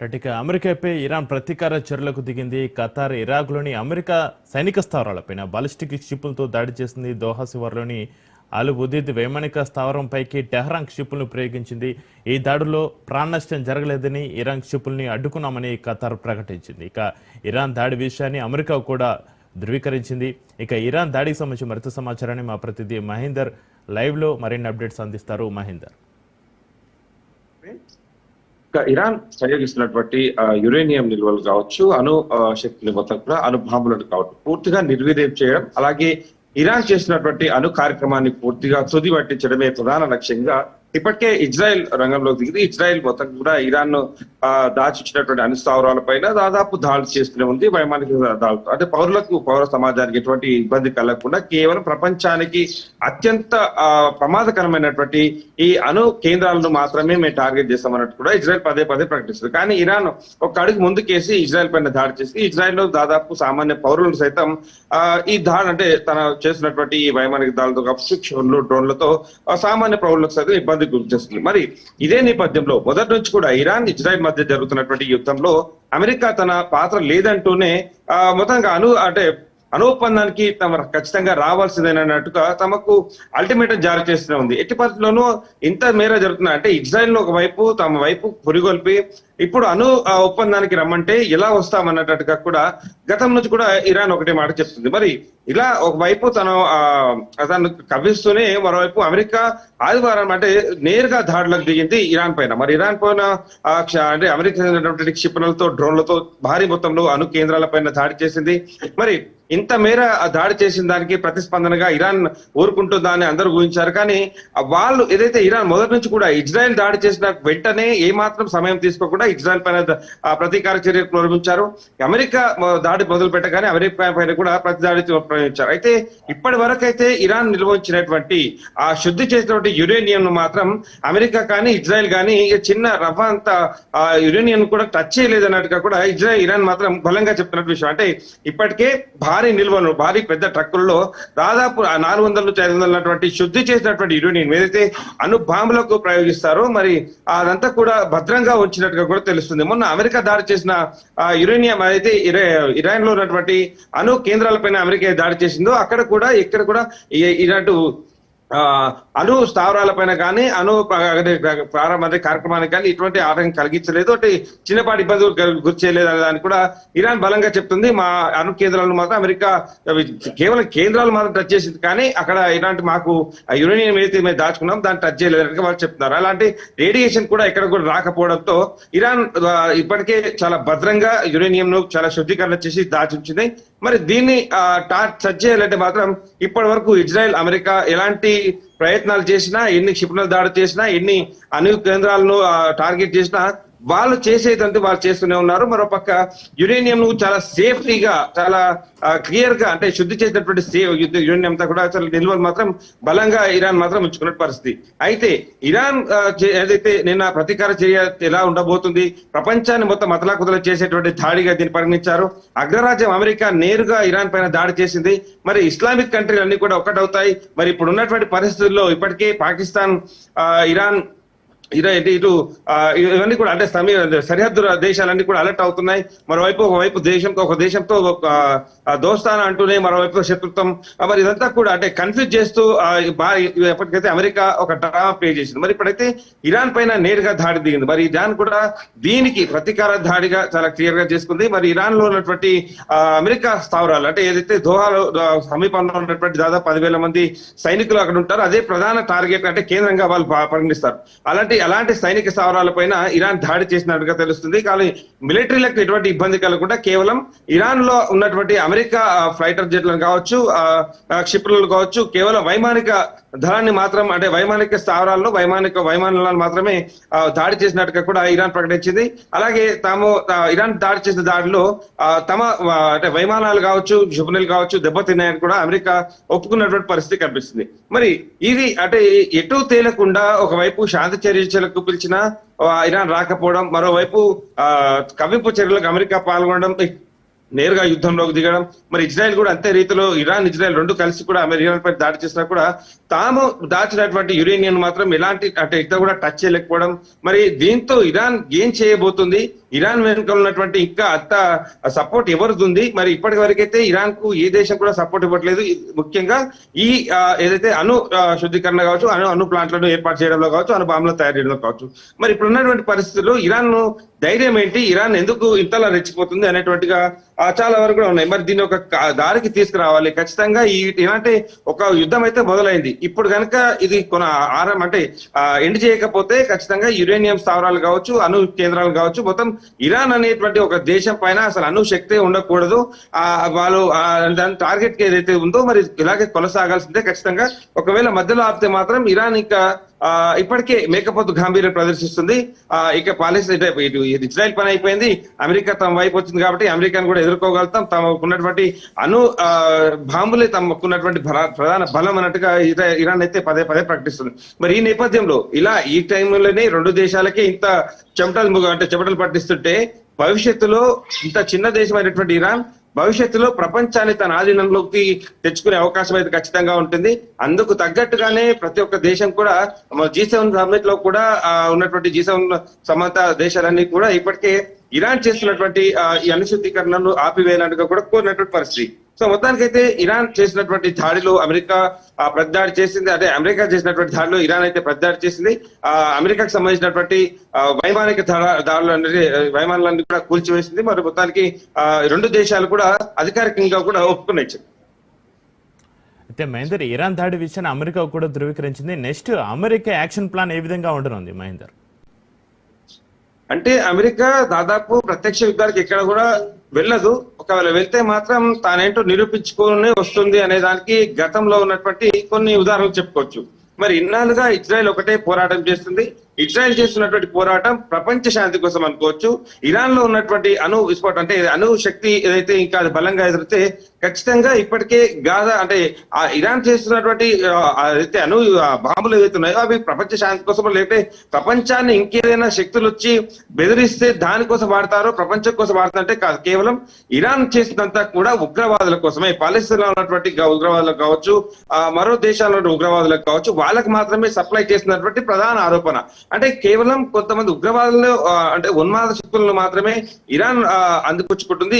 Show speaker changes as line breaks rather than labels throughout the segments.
Reddika అమెరికాపై Iran ప్రతీకార చర్యలకు దిగింది. ఖతార్ ఇరాక్లోని అమెరికా సైనిక స్థావరాలపైన బాలిస్టిక్ క్షిపులతో దాడి చేసింది దోహా శివార్లోని అల్ ఉదీద్ వైమానిక స్థావరంపైకి టెహరాన్ క్షిపులను ప్రయోగించింది. ఈ దాడిలో ప్రాణ నష్టం జరగలేదని ఇరాన్ క్షిపుల్ని అడ్డుకున్నామని ఖతార్ ప్రకటించింది. ఇక ఇరాన్ దాడి విషయాన్ని అమెరికా కూడా ధృవీకరించింది. ఇక ఇరాన్ దాడికి సంబంధించి మరింత సమాచారాన్ని మా ప్రతినిధి మహేందర్ లైవ్లో మరిన్ని అప్డేట్స్ అందిస్తారు. మహేందర్.
ఇరాన్ ప్రయోగిస్తున్నటువంటి ఆ, యురేనియం నిల్వలు కావచ్చు అణు ఆ, శక్తులు మొత్తం కూడా అణు బాంబులను కావచ్చు. పూర్తిగా నిర్వీర్యం చేయడం అలాగే ఇరాన్ చేసినటువంటి అణు కార్యక్రమాన్ని పూర్తిగా తుది పట్టించడమే ప్రధాన లక్ష్యంగా ఇప్పటికే ఇజ్రాయెల్ రంగంలోకి దిగింది. ఇజ్రాయెల్ మొత్తం కూడా ఇరాన్ను ఆ, దాచిచ్చినటువంటి అన్ని స్థావరాల పైన దాదాపు దాడులు చేస్తూనే ఉంది. వైమానిక దాడులు. అంటే పౌరులకు పౌర సమాజానికి ఎటువంటి ఇబ్బంది కలగకుండా కేవలం ప్రపంచానికి అత్యంత ఆ, ప్రమాదకరమైనటువంటి ఈ అణు కేంద్రాలను మాత్రమే మేము టార్గెట్ చేస్తామన్నట్టు కూడా ఇజ్రాయెల్ పదే పదే ప్రకటిస్తుంది. కానీ ఇరాన్ ఒక అడుగు ముందుకేసి ఇజ్రాయెల్ పైన దాడి చేసి ఇజ్రాయెల్లో దాదాపు సామాన్య పౌరులను సైతం ఆ, ఈ దాడి అంటే తన చేసినటువంటి ఈ వైమానిక దాడులతో కావచ్చు డ్రోన్లతో సామాన్య పౌరులకు సైతం ఇబ్బంది గురి చేస్తుంది మరి ఇదే నేపథ్యంలో మొదటి నుంచి కూడా ఇరాన్ ఇజ్రాయెల్ మధ్య జరుగుతున్నటువంటి యుద్ధంలో అమెరికా తన పాత్ర లేదంటూనే ఆ, మొత్తంగా అను అంటే అణు ఒప్పందానికి తమ ఖచ్చితంగా రావాల్సిందేనన్నట్టుగా తమకు అల్టిమేటం జారీ చేస్తూనే ఉంది. ఎట్టి పరిస్థితుల్లోనూ ఇంత మేర జరుగుతున్నా అంటే ఇజ్రాయెల్ ఒక వైపు తమ వైపు పురిగొల్పి ఇప్పుడు అణు ఆ, ఒప్పందానికి రమ్మంటే ఎలా వస్తామన్నట్టుగా కూడా గతం నుంచి కూడా ఇరాన్ ఒకటే మాట చెప్తుంది. మరి ఇలా ఒకవైపు తను ఆ, తను కవ్విస్తూనే మరోవైపు అమెరికా ఆదివారం అంటే నేరుగా దాడులకు దిగింది ఇరాన్ పైన. మరి ఇరాన్ పైన అంటే అమెరికా చెందినటువంటి క్షిపణులతో డ్రోన్లతో భారీ మొత్తంలో అణు కేంద్రాల పైన దాడి చేసింది. మరి ఇంత మేర ఆ దాడి చేసిన దానికి ప్రతిస్పందనగా ఇరాన్ ఊరుకుంటుందా అని అందరూ ఊహించారు. కానీ వాళ్ళు ఏదైతే ఇరాన్ మొదటి నుంచి కూడా ఇజ్రాయెల్ దాడి చేసిన వెంటనే ఏ మాత్రం సమయం తీసుకోకుండా ఇజ్రాయెల్ పైన ప్రతీకార చర్యలు ప్రారంభించారు అమెరికా దాడి మొదలు పెట్టగానే అమెరికా పైన కూడా ప్రతి దాడి ప్రారంభించారు అయితే ఇప్పటి వరకు అయితే ఇరాన్ నిర్వహించినటువంటి ఆ శుద్ధి చేసినటువంటి యురేనియం ను మాత్రం అమెరికా కానీ ఇజ్రాయెల్ కానీ చిన్న రవ్వ అంత ఆ యురేనియం కూడా టచ్ చేయలేదన్నట్టుగా కూడా ఇజ్రాయెల్ ఇరాన్ మాత్రం బలంగా చెప్తున్న విషయం. అంటే ఇప్పటికే భారీ నిల్వలు భారీ పెద్ద ట్రక్కుల్లో దాదాపు నాలుగు వందల నుంచి ఐదు వందల ఉన్నటువంటి శుద్ధి చేసినటువంటి యురేనియం ఏదైతే అణు బాంబులకు ప్రయోగిస్తారో మరి అదంతా కూడా భద్రంగా ఉంచినట్టుగా కూడా తెలుస్తుంది. మొన్న అమెరికా దాడి చేసిన యురేనియం అయితే ఇరాన్లో ఉన్నటువంటి అణు కేంద్రాలపైన అమెరికా దాడి చేసిందో అక్కడ కూడా ఇక్కడ కూడా ఇలాంటి అణు స్థావరాలపైన కానీ అణు ప్రారంభ కార్యక్రమానికి కానీ ఇటువంటి ఆటంకం కలిగించలేదు. అంటే చిన్నపాటి ఇబ్బందులు గురి చేయలేదు అనే దాన్ని కూడా ఇరాన్ బలంగా చెప్తుంది. మా అణు కేంద్రాలను మాత్రం అమెరికా కేవలం కేంద్రాలు మాత్రం టచ్ చేసింది. కానీ అక్కడ ఇలాంటి మాకు ఆ యురేనియం ఏదైతే మేము దాచుకున్నాం దాన్ని టచ్ చేయలేదని వాళ్ళు చెప్తున్నారు. అలాంటి రేడియేషన్ కూడా ఇక్కడ కూడా రాకపోవడంతో ఇరాన్ ఇప్పటికే చాలా భద్రంగా యురేనియం ను చాలా శుద్ధీకరణ చేసి దాచి ఉంచింది. మరి దీన్ని ఆ, టచ్ చేయాలంటే మాత్రం ఇప్పటి వరకు ఇజ్రాయెల్ అమెరికా ఎలాంటి ప్రయత్నాలు చేసినా ఎన్ని క్షిపణులు దాడి చేసినా ఎన్ని అణు కేంద్రాలను టార్గెట్ చేసినా వాళ్ళు చేసేదంటే వాళ్ళు చేస్తూనే ఉన్నారు. మరోపక్క యురేనియం ను చాలా సేఫ్టీగా చాలా క్లియర్గా అంటే శుద్ధి చేసినటువంటి యురేనియం అంతా కూడా చాలా నిల్వలు మాత్రం బలంగా ఇరాన్ మాత్రం ఉంచుకున్న పరిస్థితి. అయితే ఇరాన్ ఏదైతే నిన్న ప్రతీకార చర్య ఎలా ఉండబోతుంది ప్రపంచాన్ని మొత్తం అతలాకుతల చేసేటువంటి దాడిగా దీన్ని పరిగణించారు. అగ్రరాజ్యం అమెరికా నేరుగా ఇరాన్ పైన దాడి చేసింది. మరి ఇస్లామిక్ కంట్రీలు అన్ని కూడా ఒకటవుతాయి మరి ఇప్పుడు ఉన్నటువంటి పరిస్థితుల్లో ఇప్పటికే పాకిస్తాన్ ఆ, ఇరాన్ ఇటు ఇటు ఇవన్నీ కూడా అంటే సమీ సరిహద్దు దేశాలన్నీ కూడా అలర్ట్ అవుతున్నాయి. మరోవైపు ఒకవైపు దేశంతో ఒక దేశంతో ఒక దోస్తాన అంటూనే మరోవైపు శత్రుత్వం. మరి ఇదంతా కూడా అంటే కన్ఫ్యూజ్ చేస్తూ ఎప్పటికైతే అమెరికా ఒక డ్రామా ప్లే చేసింది. మరి ఇప్పుడైతే ఇరాన్ పైన నేరుగా దాడి దిగింది. మరి ఇరాన్ కూడా దీనికి ప్రతీకార దాడిగా చాలా క్లియర్గా చేసుకుంది. మరి ఇరాన్లో ఉన్నటువంటి అమెరికా స్థావరాలు అంటే ఏదైతే దోహాలో సమీపంలో ఉన్నటువంటి దాదాపు పదివేల మంది సైనికులు అక్కడ ఉంటారు అదే ప్రధాన టార్గెట్ అంటే కేంద్రంగా వాళ్ళు పరిగణిస్తారు. అలాంటి అలాంటి సైనిక స్థావరాల పైన ఇరాన్ దాడి చేసినట్టుగా తెలుస్తుంది. కానీ మిలిటరీలకు ఎటువంటి ఇబ్బంది కలగకుండా కేవలం ఇరాన్లో ఉన్నటువంటి అమెరికా ఫ్లైటర్ జెట్లను కావచ్చు ఆ, క్షిపణులు కావచ్చు కేవలం వైమానిక ధనాన్ని మాత్రం అంటే వైమానిక స్థావరాల్లో వైమానిక వైమానాలను మాత్రమే దాడి చేసినట్టుగా కూడా ఇరాన్ ప్రకటించింది. అలాగే తాము ఇరాన్ దాడి చేసిన దాడిలో తమ అంటే వైమానాలు కావచ్చు క్షిపణులు కావచ్చు దెబ్బతిన్నాయని కూడా అమెరికా ఒప్పుకున్నటువంటి పరిస్థితి కనిపిస్తుంది. మరి ఇది అంటే ఎటు తేలకుండా ఒకవైపు శాంతి చర్చలకు పిలిచిన ఇరాన్ రాకపోవడం మరోవైపు ఆ, కవింపు చర్యలకు అమెరికా పాల్గొనడం నేరుగా యుద్ధంలోకి దిగడం మరి ఇజ్రాయెల్ కూడా అంతే రీతిలో ఇరాన్ ఇజ్రాయెల్ రెండు కలిసి కూడా అమెరికా పై దాడి చేసినా కూడా తాము దాచినటువంటి యురేనియం మాత్రం ఎలాంటి అంటే ఇంత కూడా టచ్ చేయలేకపోవడం. మరి దీంతో ఇరాన్ ఏం చేయబోతుంది? ఇరాన్ వెనుక ఉన్నటువంటి ఇంకా అంత సపోర్ట్ ఎవరిది మరి ఇప్పటి వరకైతే ఇరాన్కు ఏ దేశం కూడా సపోర్ట్ ఇవ్వట్లేదు. ముఖ్యంగా ఈ ఏదైతే అణు శుద్ధీకరణ కావచ్చు అణు అణు ప్లాంట్లను ఏర్పాటు చేయడంలో కావచ్చు అణు బాంబుల తయారు చేయడంలో కావచ్చు. మరి ఇప్పుడు ఉన్నటువంటి పరిస్థితుల్లో ఇరాన్ ధైర్యం ఏంటి? ఇరాన్ ఎందుకు ఇంతలా రెచ్చిపోతుంది అనేటువంటిగా ఆ, చాలా వరకు కూడా ఉన్నాయి. మరి దీన్ని ఒక దారికి తీసుకురావాలి. ఖచ్చితంగా ఈ ఇలాంటి ఒక యుద్ధం అయితే మొదలైంది. ఇప్పుడు కనుక ఇది కొన ఆరం అంటే ఎండ్ చేయకపోతే ఖచ్చితంగా యురేనియం స్థావరాలు కావచ్చు అణు కేంద్రాలు కావచ్చు మొత్తం ఇరాన్ అనేటువంటి ఒక దేశం పైన అసలు అణు శక్తి ఉండకూడదు. ఆ వాళ్ళు దాని టార్గెట్కి ఏదైతే ఉందో మరి ఇలాగే కొనసాగాల్సిందే ఖచ్చితంగా. ఒకవేళ మధ్యలో ఆపితే మాత్రం ఇరాన్ ఇంకా ఇప్పటికే మేకపోతు గాంభీర్యం ప్రదర్శిస్తుంది. ఆ ఇక పాలస్తీన్ ఇటు ఇజ్రాయెల్ పని అయిపోయింది. అమెరికా తమ వైపు వచ్చింది కాబట్టి అమెరికాను కూడా ఎదుర్కోగలుగుతాం. తమకున్నటువంటి అణు ఆ, బాంబులే తమకున్నటువంటి ప్రధాన బలం అన్నట్టుగా ఇరా- ఇరాన్ అయితే పదే పదే ప్రకటిస్తుంది. మరి ఈ నేపథ్యంలో ఇలా ఈ టైంలోనే రెండు దేశాలకే ఇంత చెమటలు ముగ- అంటే చెమటలు పట్టిస్తుంటే భవిష్యత్తులో ఇంత చిన్న దేశమైనటువంటి ఇరాన్ భవిష్యత్తులో ప్రపంచాన్ని తన ఆధీనంలోకి తెచ్చుకునే అవకాశం అయితే ఖచ్చితంగా ఉంటుంది. అందుకు తగ్గట్టుగానే ప్రతి ఒక్క దేశం కూడా జీ సెవెన్ సమ్మిట్లో కూడా ఉన్నటువంటి జీ సెవెన్ సమంత దేశాలన్నీ కూడా ఇప్పటికే ఇరాన్ చేస్తున్నటువంటి ఈ అనుశుద్ధీకరణను ఆపివేయనట్టుగా కూడా కోరినటువంటి పరిస్థితి. సో మొత్తానికైతే ఇరాన్ చేసినటువంటి దాడిలో అమెరికా ప్రతిదాడి చేసింది అదే అమెరికా చేసినటువంటి దాడిలో ఇరాన్ అయితే ప్రతిదాడి చేసింది. ఆ అమెరికాకు సంబంధించినటువంటి వైమానిక దాడ- దాడులు అనేది వైమానాలన్నీ కూడా కూల్చివేసింది. మరి మొత్తానికి రెండు దేశాలు కూడా అధికారికంగా కూడా ఒప్పుకున్నాయి.
అయితే మహేందర్ ఇరాన్ దాడి విషయాన్ని అమెరికా కూడా ధృవీకరించింది. నెక్స్ట్ అమెరికా యాక్షన్ ప్లాన్ ఏ విధంగా ఉండనుంది మహేందర్?
అంటే అమెరికా దాదాపు ప్రత్యక్ష యుద్ధానికి ఎక్కడ కూడా వెళ్ళదు. ఒకవేళ వెళ్తే మాత్రం తానేంటో నిరూపించుకొని వస్తుంది అనే దానికి గతంలో ఉన్నటువంటి కొన్ని ఉదాహరణలు చెప్పుకోవచ్చు. మరి ఇన్నాళ్ళుగా ఇజ్రాయెల్ ఒకటే పోరాటం చేస్తుంది. ఇజ్రాయెల్ చేస్తున్నటువంటి పోరాటం ప్రపంచ శాంతి కోసం అనుకోవచ్చు. ఇరాన్లో ఉన్నటువంటి అణు విస్ఫోటం అంటే అణు శక్తి ఏదైతే ఇంకా అది బలంగా ఎదిరితే ఖచ్చితంగా ఇప్పటికే గాజా అంటే ఆ ఇరాన్ చేస్తున్నటువంటి ఆ, అయితే అణు బాంబులు ఏవైతే ఉన్నాయో అవి ప్రపంచ శాంతి కోసం లేకపోతే ప్రపంచాన్ని ఇంకేదైనా శక్తులు వచ్చి బెదిరిస్తే దానికోసం వాడతారో ప్రపంచం కోసం వాడతారంటే కాదు. కేవలం ఇరాన్ చేసినంతా కూడా ఉగ్రవాదుల కోసమే. పాలిస్తీన్లో ఉన్నటువంటి ఉగ్రవాదులకు కావచ్చు మరో దేశాల్లో ఉన్న ఉగ్రవాదులకు కావచ్చు వాళ్ళకి మాత్రమే సప్లై చేసినటువంటి ప్రధాన ఆరోపణ. అంటే కేవలం కొంతమంది ఉగ్రవాదులు అంటే ఉన్మాద శక్తులను మాత్రమే ఇరాన్ ఆ,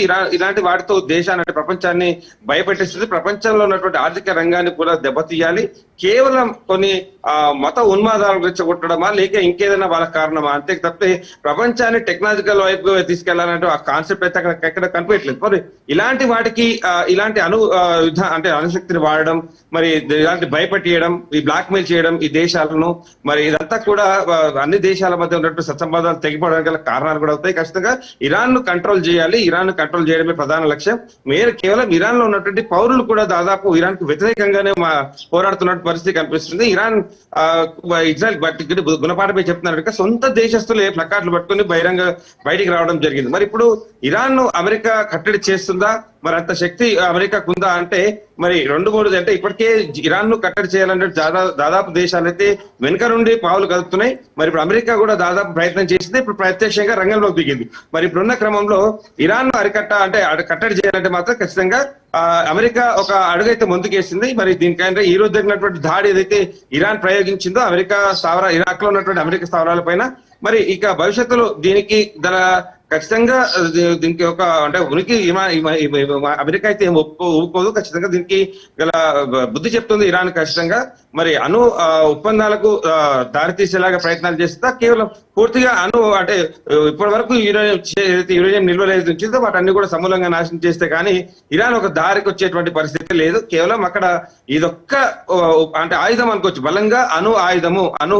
ఇరాన్ ఇలాంటి వాటితో దేశాన్ని అంటే ప్రపంచాన్ని భయపెట్టేస్తుంది. ప్రపంచంలో ఉన్నటువంటి ఆర్థిక రంగాన్ని కూడా దెబ్బతీయాలి. కేవలం కొన్ని ఆ, మత ఉన్మాదాలు రెచ్చగొట్టడమా లేక ఇంకేదైనా వాళ్ళ కారణమా? అంతే తప్పితే ప్రపంచాన్ని టెక్నాలజికల్ వైపు తీసుకెళ్ళాలంటే ఆ కాన్సెప్ట్ అయితే అక్కడ ఎక్కడ కనిపించలేదు మరి ఇలాంటి వాటికి ఇలాంటి అను యుద్ధ అంటే అణుశక్తిని వాడడం మరి ఇలాంటి భయపెట్టియడం ఈ బ్లాక్ మెయిల్ చేయడం ఈ దేశాలను మరి ఇదంతా కూడా అన్ని దేశాల మధ్య ఉన్నటువంటి సత్సంబంధాలు తెగిపోవడానికి గల కారణాలు కూడా అవుతాయి. ఖచ్చితంగా ఇరాన్ను కంట్రోల్ చేయాలి. ఇరాన్ను కంట్రోల్ చేయడమే ప్రధాన లక్ష్యం. మీరు కేవలం ఇరాన్లో ఉన్నటువంటి పౌరులు కూడా దాదాపు ఇరాన్కు వ్యతిరేకంగానే మా పరిస్థితి కనిపిస్తుంది. ఇరాన్ ఆ, ఇజ్రాయెల్ బట్టి గుణపాఠమే చెప్తున్నారు కనుక సొంత ఏ ప్లకార్డులు పట్టుకొని బహిరంగ బయటికి రావడం జరిగింది. మరి ఇప్పుడు ఇరాన్ను అమెరికా కట్టడి చేస్తుందా? మరి అంత శక్తి అమెరికాకు ఉందా అంటే మరి రెండు మూడు అంటే ఇప్పటికే ఇరాన్ను కట్టడి చేయాలంటే దాదాపు దాదాపు దేశాలైతే వెనుక నుండి పావులు కదుపుతున్నాయి. మరి ఇప్పుడు అమెరికా కూడా దాదాపు ప్రయత్నం చేసింది. ఇప్పుడు ప్రత్యక్షంగా రంగంలోకి దిగింది. మరి ఇప్పుడున్న క్రమంలో ఇరాన్ను అరికట్ట అంటే కట్టడి చేయాలంటే మాత్రం ఖచ్చితంగా ఆ, అమెరికా ఒక అడుగైతే ముందుకేసింది. మరి దీనికంటే ఈ రోజు జరిగినటువంటి దాడి ఏదైతే ఇరాన్ ప్రయోగించిందో అమెరికా స్థావర ఇరాక్లో ఉన్నటువంటి అమెరికా స్థావరాల పైన మరి ఇక భవిష్యత్తులో దీనికి గల ఖచ్చితంగా దీనికి ఒక అంటే ఉనికి అమెరికా అయితే ఏం ఒప్పుకో ఒప్పుకోదు ఖచ్చితంగా దీనికి గల బుద్ధి చెప్తుంది ఇరాన్ ఖచ్చితంగా. మరి అణు ఒప్పందాలకు దారితీసేలాగా ప్రయత్నాలు చేస్తా కేవలం పూర్తిగా అణు అంటే ఇప్పటి వరకు యురేనియం చే- ఏదైతే యురేనియం నిల్వలు ఏదైతే ఉంచిందో వాటన్ని కూడా సమూలంగా నాశనం చేస్తే కానీ ఇరాన్ ఒక దారికి వచ్చేటువంటి పరిస్థితి లేదు. కేవలం అక్కడ ఇదొక్క అంటే ఆయుధం అనుకోవచ్చు. బలంగా అణు ఆయుధము అణు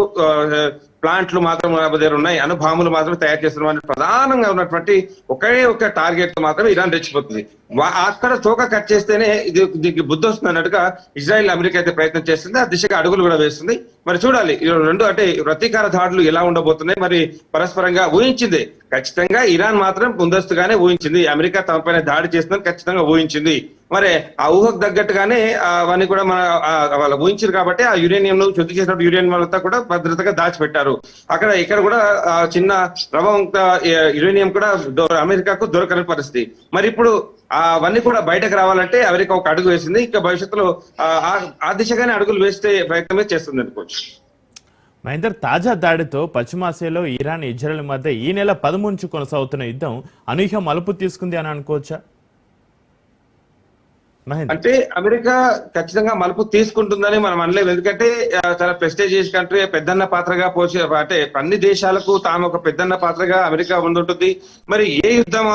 ప్లాంట్లు మాత్రం మన దగ్గర ఉన్నాయి అనుభాములు మాత్రం తయారు చేస్తున్నాం ప్రధానంగా ఉన్నటువంటి ఒకే ఒక టార్గెట్ మాత్రమే ఇరాన్ రెచ్చిపోతుంది. అక్కడ తోక కట్ చేస్తేనే ఇది దీనికి బుద్ధి వస్తుంది అన్నట్టుగా ఇజ్రాయెల్ అమెరికా అయితే ప్రయత్నం చేస్తుంది ఆ దిశగా అడుగులు కూడా వేస్తుంది. మరి చూడాలి ఈ రెండు అంటే ప్రతీకార దాడులు ఎలా ఉండబోతున్నాయి మరి పరస్పరంగా ఊహించిందే. ఖచ్చితంగా ఇరాన్ మాత్రం ముందస్తుగానే ఊహించింది. అమెరికా తమ పైన దాడి చేస్తుందని ఖచ్చితంగా ఊహించింది. మరి ఆ ఊహకు తగ్గట్టుగానే ఆ, అవన్నీ కూడా మన వాళ్ళు ఊహించారు కాబట్టి ఆ యురేనియం శుద్ధి చేసినప్పుడు యురేనియం అంతా కూడా భద్రతగా దాచిపెట్టారు. అక్కడ ఇక్కడ కూడా చిన్న ప్రభావం యురేనియం కూడా అమెరికాకు దొరకని పరిస్థితి. మరి ఇప్పుడు ఆ, అవన్నీ కూడా బయటకు రావాలంటే అమెరికా ఒక అడుగు వేసింది. ఇంకా భవిష్యత్తులో ఆ, ఆ దిశగానే అడుగులు వేస్తే ప్రయత్నమే చేస్తుంది అనుకోవచ్చు
మహేందర్ తాజా దాడితో పశ్చిమాసియాలో ఇరాన్ ఇజ్రాయెల్ మధ్య ఈ నెల పదమూడు నుంచి కొనసాగుతున్న యుద్ధం అనూహ్య మలుపు తీసుకుంది అని అనుకోవచ్చా?
అంటే అమెరికా ఖచ్చితంగా మలుపు తీసుకుంటుందని మనం అనలేము. ఎందుకంటే చాలా ప్రెస్టేజియస్ కంట్రీ పెద్దన్న పాత్రగా పోసి అంటే అన్ని దేశాలకు తాము ఒక పెద్దన్న పాత్రగా అమెరికా ముందుంటుంది. మరి ఏ యుద్ధం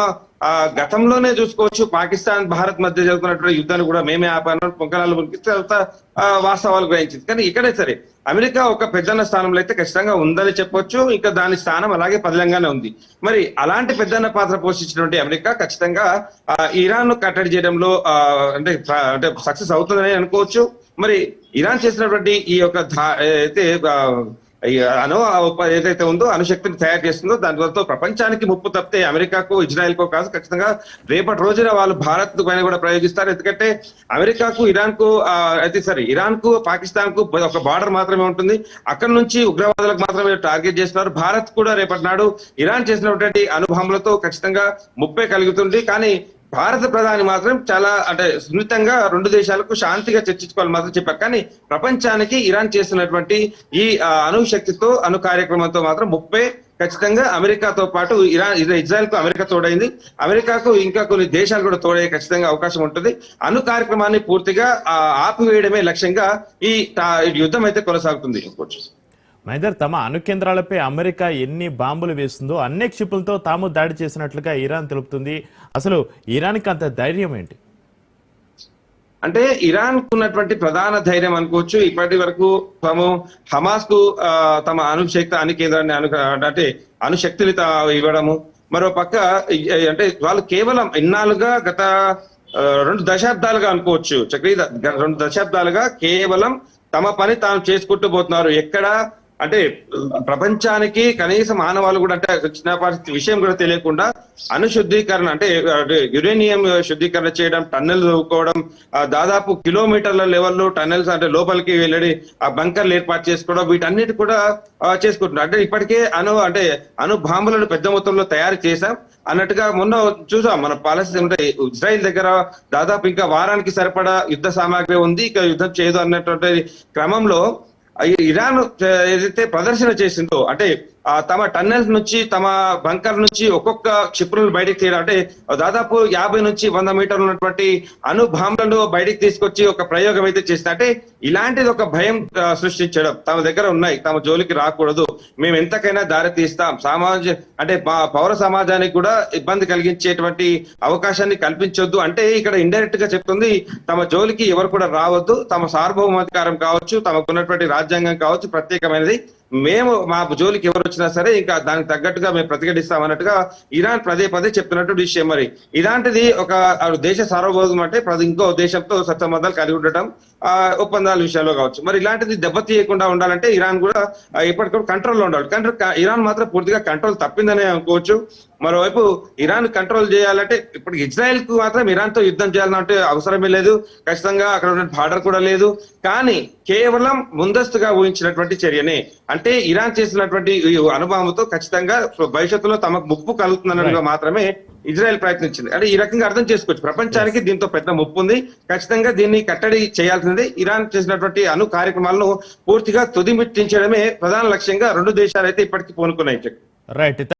ఆ, గతంలోనే చూసుకోవచ్చు. పాకిస్తాన్ భారత్ మధ్య జరుగుతున్నటువంటి యుద్ధాన్ని కూడా మేమే ఆపాను. పొంకనాలు మునికి తర్వాత వాస్తవాలు గ్రహించింది. కానీ ఇక్కడే సరే అమెరికా ఒక పెద్దన్న స్థానంలో అయితే ఖచ్చితంగా ఉందని చెప్పొచ్చు. ఇంకా దాని స్థానం అలాగే పదిలంగానే ఉంది. మరి అలాంటి పెద్దన్న పాత్ర పోషించినటువంటి అమెరికా ఖచ్చితంగా ఆ, ఇరాన్ను కట్టడి చేయడంలో ఆ, అంటే అంటే సక్సెస్ అవుతుందని అనుకోవచ్చు. మరి ఇరాన్ చేసినటువంటి ఈ యొక్క అయితే అను అణు ఏదైతే ఉందో అణుశక్తిని తయారు చేస్తుందో దాని ద్వారా ప్రపంచానికి ముప్పు తప్పితే అమెరికాకు ఇజ్రాయెల్కో కాదు ఖచ్చితంగా రేపటి రోజున వాళ్ళు భారత్ పైన కూడా ప్రయోగిస్తారు. ఎందుకంటే అమెరికాకు ఇరాన్కు అయితే సరే ఇరాన్కు పాకిస్తాన్కు ఒక బార్డర్ మాత్రమే ఉంటుంది. అక్కడ నుంచి ఉగ్రవాదులకు మాత్రమే టార్గెట్ చేస్తున్నారు. భారత్ కూడా రేపటి నాడు ఇరాన్ చేసినటువంటి అనుభవములతో ఖచ్చితంగా ముప్పే కలుగుతుంది. కానీ భారత ప్రధాని మాత్రం చాలా అంటే సున్నితంగా రెండు దేశాలకు శాంతిగా చర్చించుకోవాలి మాత్రం చెప్పారు. కానీ ప్రపంచానికి ఇరాన్ చేస్తున్నటువంటి ఈ అణుశక్తితో అణు శక్తితో కార్యక్రమంతో మాత్రం ముప్పై ఖచ్చితంగా అమెరికాతో పాటు ఇరాన్ ఇజ్రాయెల్కు అమెరికా తోడైంది. అమెరికాకు ఇంకా కొన్ని దేశాలు కూడా తోడయ్యే ఖచ్చితంగా అవకాశం ఉంటుంది. అణు కార్యక్రమాన్ని పూర్తిగా ఆపివేయడమే లక్ష్యంగా ఈ ఈ యుద్ధం అయితే కొనసాగుతుంది.
మైదర్ తమ అణు కేంద్రాలపై అమెరికా ఎన్ని బాంబులు వేస్తుందో అన్ని క్షిపులతో తాము దాడి చేసినట్లుగా ఇరాన్ తెలుపుతుంది. అసలు ఇరాన్కి అంత ధైర్యం ఏంటి?
అంటే ఇరాన్ ఉన్నటువంటి ప్రధాన ధైర్యం అనుకోవచ్చు. ఇప్పటి వరకు తాము హమాస్కు తమ అణుశక్తి అణు కేంద్రాన్ని అను అంటే అణుశక్తిని తా- ఇవ్వడము. మరో పక్క అంటే వాళ్ళు కేవలం ఇన్నాళ్ళుగా గత రెండు దశాబ్దాలుగా అనుకోవచ్చు. చక్రీ రెండు దశాబ్దాలుగా కేవలం తమ పని తాను చేసుకుంటూ పోతున్నారు. ఎక్కడ అంటే ప్రపంచానికి కనీసం మానవాళ్ళు కూడా అంటే చిన్నపాటి విషయం కూడా తెలియకుండా అనుశుద్ధీకరణ అంటే యురేనియం శుద్ధీకరణ చేయడం టన్నెల్ తవ్వుకోవడం దాదాపు కిలోమీటర్ల లెవెల్లో టన్నెల్స్ అంటే లోపలికి వెళ్ళడి ఆ బంకర్లు ఏర్పాటు చేసుకోవడం వీటన్నిటి కూడా చేసుకుంటున్నారు. అంటే ఇప్పటికే అణు అంటే అణు బాంబులను పెద్ద మొత్తంలో తయారు చేశాం. అన్నట్టుగా మొన్న చూసాం మన పాలసీ అంటే ఇజ్రాయిల్ దగ్గర దాదాపు ఇంకా వారానికి సరిపడా యుద్ధ సామాగ్రి ఉంది ఇక యుద్ధం చేయదు అన్నటువంటి క్రమంలో ఇరాన్ ఏదైతే ప్రదర్శన చేసిందో అంటే తమ టన్నెల్స్ నుంచి తమ బంకర్ నుంచి ఒక్కొక్క క్షిపణులు బయటకు తీయడం అంటే దాదాపు యాభై నుంచి వంద మీటర్లు ఉన్నటువంటి అణు బాంబులను బయటికి తీసుకొచ్చి ఒక ప్రయోగం అయితే చేసింది. అంటే ఇలాంటిది ఒక భయం సృష్టించడం తమ దగ్గర ఉన్నాయి. తమ జోలికి రాకూడదు. మేము ఎంతకైనా దారి తీస్తాం. సమాజ అంటే పౌర సమాజానికి కూడా ఇబ్బంది కలిగించేటువంటి అవకాశాన్ని కల్పించొద్దు. అంటే ఇక్కడ ఇండైరెక్ట్గా చెప్తుంది తమ జోలికి ఎవరు కూడా రావద్దు. తమ సార్వభౌమాధికారం కావచ్చు తమకున్నటువంటి రాజ్యాంగం కావచ్చు ప్రత్యేకమైనది. మేము మా జోలికి ఎవరు వచ్చినా సరే ఇంకా దానికి తగ్గట్టుగా మేము ప్రతిఘటిస్తామన్నట్టుగా ఇరాన్ పదే పదే చెప్తున్నట్టు విషయం మరి. ఇలాంటిది ఒక దేశ సార్వభౌమం అంటే ఇంకో దేశంతో సత్సంబంధాలు కలిగి ఉండటం ఒప్పందాల విషయాల్లో కావచ్చు. మరి ఇలాంటిది దెబ్బతీయకుండా ఉండాలంటే ఇరాన్ కూడా ఎప్పటికప్పుడు కంట్రోల్లో ఉండాలి. కంట్రోల్ ఇరాన్ మాత్రం పూర్తిగా కంట్రోల్ తప్పిందనే అనుకోవచ్చు. మరోవైపు ఇరాన్ కంట్రోల్ చేయాలంటే ఇప్పుడు ఇజ్రాయెల్కు మాత్రం ఇరాన్తో యుద్ధం చేయాలంటే అవసరమే లేదు. ఖచ్చితంగా అక్కడ ఉన్న బార్డర్ కూడా లేదు. కానీ కేవలం ముందస్తుగా ఊహించినటువంటి చర్యనే. అంటే ఇరాన్ చేసినటువంటి అనుభవంతో ఖచ్చితంగా భవిష్యత్తులో తమకు ముప్పు కలుగుతుందన్నట్టుగా మాత్రమే ఇజ్రాయెల్ ప్రయత్నించింది. అంటే ఈ రకంగా అర్థం చేసుకోవచ్చు. ప్రపంచానికి దీంతో పెద్ద ముప్పు ఉంది ఖచ్చితంగా దీన్ని కట్టడి చేయాల్సింది. ఇరాన్ చేసినటువంటి అణు కార్యక్రమాలను పూర్తిగా తుదిమిట్టించడమే ప్రధాన లక్ష్యంగా రెండు దేశాలు అయితే ఇప్పటికీ పూనుకున్నాయి.
రైట్